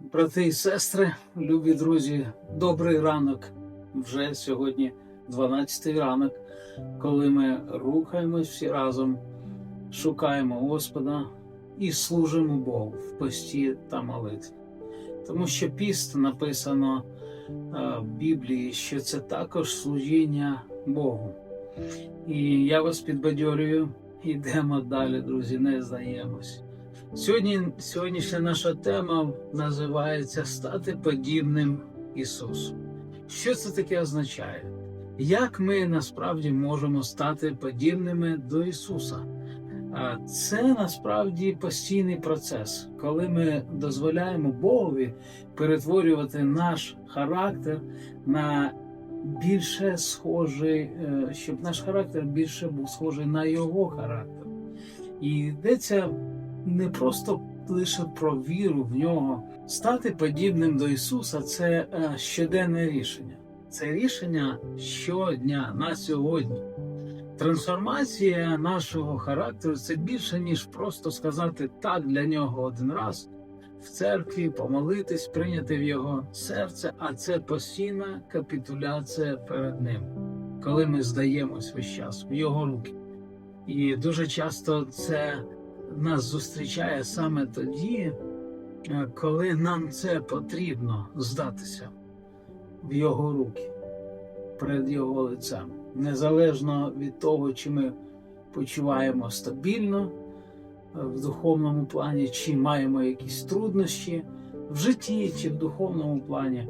Брати і сестри, любі друзі, добрий ранок. Вже сьогодні 12-й ранок, коли ми рухаємось всі разом, шукаємо Господа і служимо Богу в пості та молитві. Тому що піст написано е, в Біблії, що це також служіння Богу. І я вас підбадьорюю, йдемо далі, друзі, не здаємось. Сьогодні, сьогоднішня наша тема називається Стати подібним Ісусу. Що це таке означає? Як ми насправді можемо стати подібними до Ісуса? Це насправді постійний процес, коли ми дозволяємо Богові перетворювати наш характер на більше схожий, е, щоб наш характер більше був схожий на Його характер. І йдеться не просто лише про віру в нього. Стати подібним до Ісуса це е, щоденне рішення. Це рішення щодня на сьогодні. Трансформація нашого характеру це більше, ніж просто сказати так для нього один раз в церкві, помолитись, прийняти в його серце, а це постійна капітуляція перед ним, коли ми здаємось весь час в його руки. І дуже часто це нас зустрічає саме тоді, е, коли нам це потрібно здатися в його руки перед його лицем, незалежно від того, чи ми почуваємо стабільно е, в духовному плані, чи маємо якісь труднощі в житті чи в духовному плані.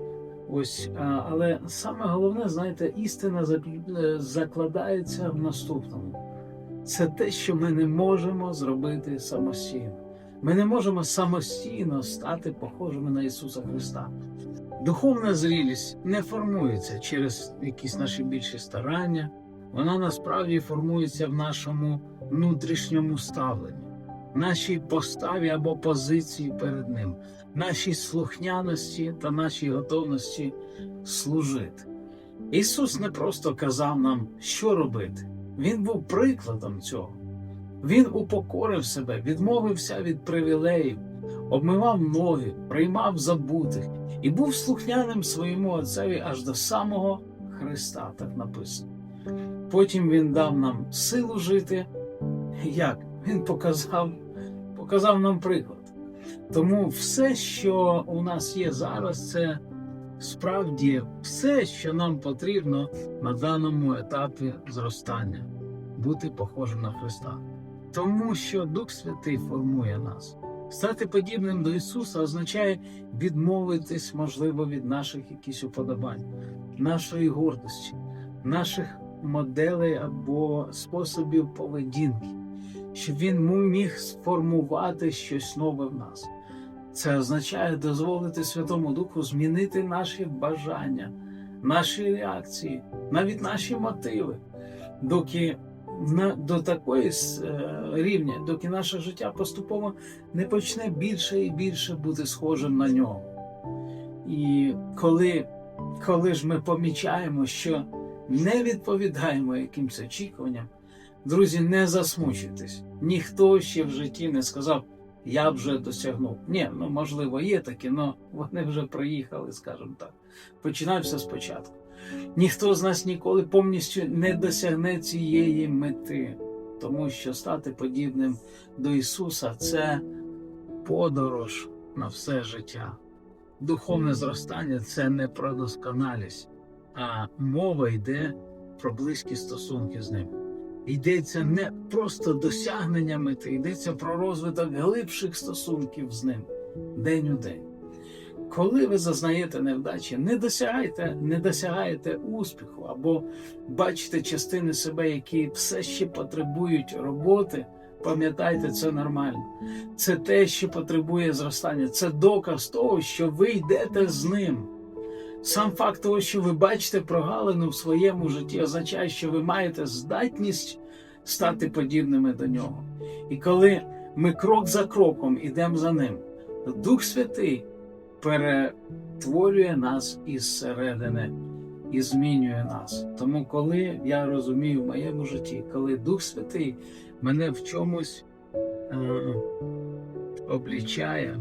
Ось, але саме головне, знаєте, істина зак- е, закладається в наступному це те, що ми не можемо зробити самостійно. Ми не можемо самостійно стати похожими на Ісуса Христа. Духовна зрілість не формується через якісь наші більші старання, вона насправді формується в нашому внутрішньому ставленні, нашій поставі або позиції перед Ним, нашій слухняності та нашій готовності служити. Ісус не просто казав нам, що робити. Він був прикладом цього. Він упокорив себе, відмовився від привілеїв, обмивав ноги, приймав забутих і був слухняним своєму отцеві аж до самого Христа, так написано. Потім він дав нам силу жити. Як? Він показав, показав нам приклад. Тому все, що у нас є зараз, це справді все, що нам потрібно на даному етапі зростання бути похожим на Христа. Тому що Дух Святий формує нас. Стати подібним до Ісуса означає відмовитись, можливо, від наших якихось уподобань, нашої гордості, наших моделей або способів поведінки, щоб Він міг сформувати щось нове в нас. Це означає дозволити Святому Духу змінити наші бажання, наші реакції, навіть наші мотиви, доки до такої е, рівня, доки наше життя поступово не почне більше і більше бути схожим на нього. І коли, коли ж ми помічаємо, що не відповідаємо якимось очікуванням, друзі, не засмучуйтесь. Ніхто ще в житті не сказав, я вже досягнув. Ні, ну можливо, є такі, але вони вже проїхали, скажімо так. Починай все спочатку. Ніхто з нас ніколи повністю не досягне цієї мети, тому що стати подібним до Ісуса це подорож на все життя. Духовне зростання це не про досконалість, а мова йде про близькі стосунки з ним. Йдеться не просто досягнення мети, йдеться про розвиток глибших стосунків з ним день у день. Коли ви зазнаєте невдачі, не досягаєте, не досягаєте успіху або бачите частини себе, які все ще потребують роботи, пам'ятайте, це нормально. Це те, що потребує зростання. Це доказ того, що ви йдете з ним. Сам факт того, що ви бачите прогалину в своєму житті, означає, що ви маєте здатність стати подібними до нього. І коли ми крок за кроком йдемо за ним, то Дух Святий перетворює нас із середини і змінює нас. Тому, коли я розумію в моєму житті, коли Дух Святий мене в чомусь е, облічає,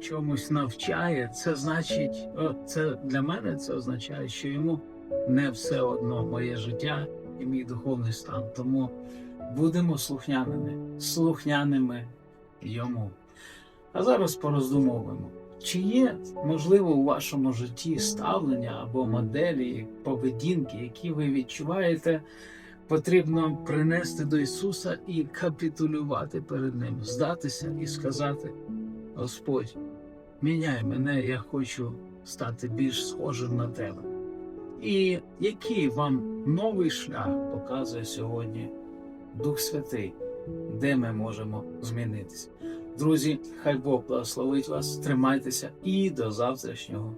чомусь навчає, це значить, це для мене це означає, що йому не все одно моє життя і мій духовний стан. Тому будемо слухняними, слухняними йому. А зараз пороздумовуємо. Чи є можливо у вашому житті ставлення або моделі поведінки, які ви відчуваєте, потрібно принести до Ісуса і капітулювати перед Ним, здатися і сказати: Господь, міняй мене, я хочу стати більш схожим на тебе. І який вам новий шлях показує сьогодні Дух Святий, де ми можемо змінитися? Друзі, хай Бог благословить вас, тримайтеся і до завтрашнього